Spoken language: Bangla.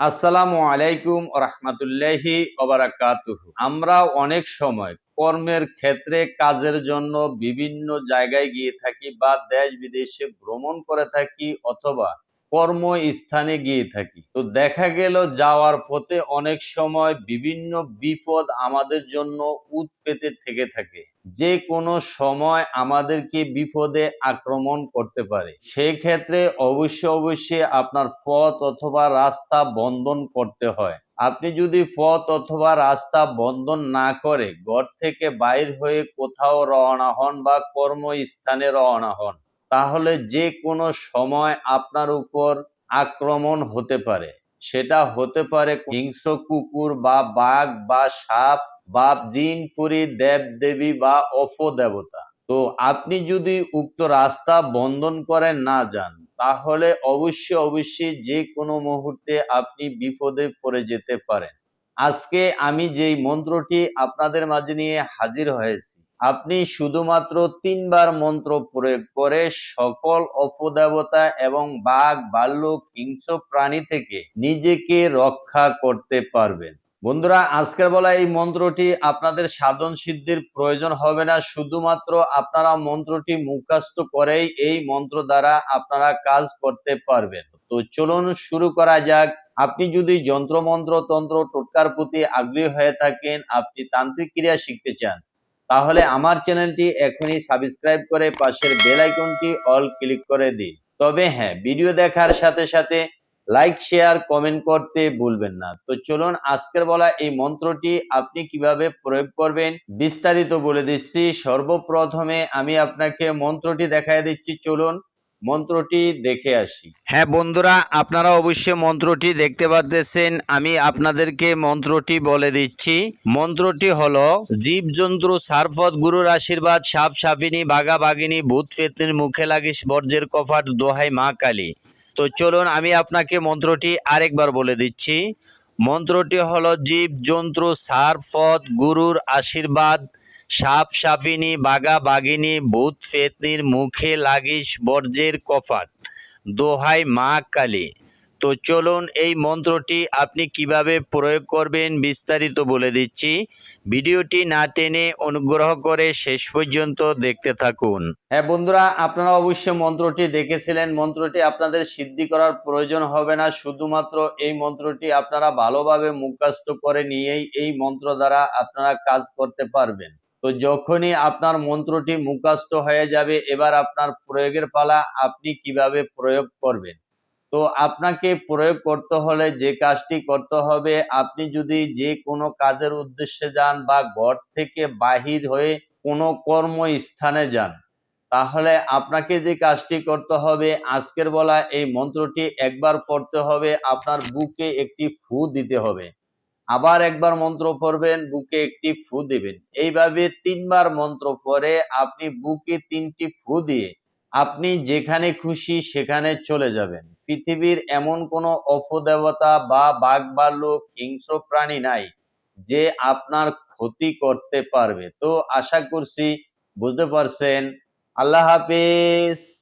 আসসালামু আলাইকুম রহমতুল্লাহি আমরা অনেক সময় কর্মের ক্ষেত্রে, কাজের জন্য বিভিন্ন জায়গায় গিয়ে থাকি বা দেশ বিদেশে ভ্রমণ করে থাকি অথবা কর্মস্থানে গিয়ে থাকি। তো দেখা গেল যাওয়ার পথে অনেক সময় বিভিন্ন বিপদ আমাদের জন্য উৎপেতে থেকে থাকে। যে কোনো সময় আমাদেরকে বিপদে আক্রমণ করতে পারে। সেই ক্ষেত্রে অবশ্যই অবশ্যই আপনার পথ অথবা রাস্তা বন্ধন করতে হয়। আপনি যদি পথ অথবা রাস্তা বন্ধন না করে ঘর থেকে বাইর হয়ে কোথাও রওনা হন বা কর্মস্থানে রওনা হন তাহলে যে কোনো সময় আপনার উপর আক্রমণ হতে পারে। সেটা হতে পারে হিংস্র কুকুর বা বাঘ বা সাপ বা জিন, পুরী, দেব, দেবী বা অপদেবতা তো আপনি যদি উক্ত রাস্তা বন্ধন করে না যান, তাহলে অবশ্যই অবশ্যই যে কোনো মুহূর্তে আপনি বিপদে পড়ে যেতে পারেন। আজকে আমি যেই মন্ত্রটি আপনাদের মাঝে নিয়ে হাজির হয়েছি আপনি শুধুমাত্র তিনবার মন্ত্র প্রয়োগ করে সকল অপদেবতা এবং বাঘ, ভাল্লুক, হিংস্র প্রাণী থেকে নিজেকে রক্ষা করতে পারবেন। বন্ধুরা, আজকের বলা এই মন্ত্রটি আপনাদের সাধন সিদ্ধির প্রয়োজন হবে না। শুধুমাত্র আপনারা মন্ত্রটি মুখাস্ত করেই এই মন্ত্র দ্বারা আপনারা কাজ করতে পারবেন। তো চলুন শুরু করা যাক। আপনি যদি যন্ত্রমন্ত্র, তন্ত্র, টোটকার প্রতি আগ্রহী হয়ে থাকেন, আপনি তান্ত্রিক ক্রিয়া শিখতে চান তাহলে আমার চ্যানেলটি এখনই সাবস্ক্রাইব করে পাশের বেল আইকনটি অল ক্লিক করে দিন। তবে হ্যাঁ ভিডিও দেখার সাথে সাথে লাইক শেয়ার কমেন্ট করতে ভুলবেন না। তো চলুন আজকের বলা এই মন্ত্রটি আপনি কীভাবে প্রয়োগ করবেন বিস্তারিত বলে দিচ্ছি। সর্বপ্রথমে আমি আপনাকে মন্ত্রটি দেখায় দিচ্ছি। চলুন মন্ত্রটি দেখে আসি। হ্যাঁ বন্ধুরা, আপনারা অবশ্যই মন্ত্রটি দেখতে পাচ্ছেন আমি আপনাদেরকে মন্ত্রটি বলে দিচ্ছি। মন্ত্রটি হলো, জীবজন্তু, সারফত, গুরুর আশীর্বাদ, সাপ, সাপিনী, বাঘা, বাঘিনী, ভূত পেতনির মুখে লাগিস, বর্জ্যের কফাট দোহাই, মা কালী। তো চলুন, আমি আপনাকে মন্ত্রটি আরেকবার বলে দিচ্ছি। মন্ত্রটি হল জীব জন্তু সারফত, গুরুর আশীর্বাদ সাপ সাপিনী, বাঘা বাঘিনী, ভূত পেতনির মুখে লাগিস বর্জ্যের কফাট দোহাই মা কালী। তো চলুন এই মন্ত্রটি আপনি কীভাবে প্রয়োগ করবেন বিস্তারিত বলে দিচ্ছি। ভিডিওটি না টেনে অনুগ্রহ করে শেষ পর্যন্ত দেখতে থাকুন। হ্যাঁ বন্ধুরা, আপনারা অবশ্যই মন্ত্রটি দেখেছিলেন। মন্ত্রটি আপনাদের সিদ্ধি করার প্রয়োজন হবে না। শুধুমাত্র এই মন্ত্রটি আপনারা ভালোভাবে মুখাস্ত করে নিয়েই এই মন্ত্র দ্বারা আপনারা কাজ করতে পারবেন। তো যখনই আপনার মন্ত্রটি মুখস্থ হয়ে যাবে, এবার আপনার প্রয়োগের পালা আপনি কীভাবে প্রয়োগ করবেন? তো আপনাকে প্রয়োগ করতে হলে যে কাজটি করতে হবে, আপনি যদি যে কোনো কাজের উদ্দেশ্যে যান বা ঘর থেকে বাহির হয়ে কোনো কর্মস্থানে যান, তাহলে আপনাকে যে কাজটি করতে হবে, আজকের বলা এই মন্ত্রটি একবার পড়তে হবে, আপনার বুকে একটি ফু দিতে হবে। আবার একবার মন্ত্র পড়বেন, বুকে একটি ফু দিবেন। এইভাবে তিনবার মন্ত্র পরে আপনি বুকে তিনটি ফু দিয়ে আপনি যেখানে খুশি সেখানে চলে যাবেন। পৃথিবীর এমন কোনো অপদেবতা বা বাঘ ভাল্লুক হিংস্র প্রাণী নাই যে আপনার ক্ষতি করতে পারবে। তো আশা করছি বুঝতে পারছেন। আল্লাহ হাফিজ।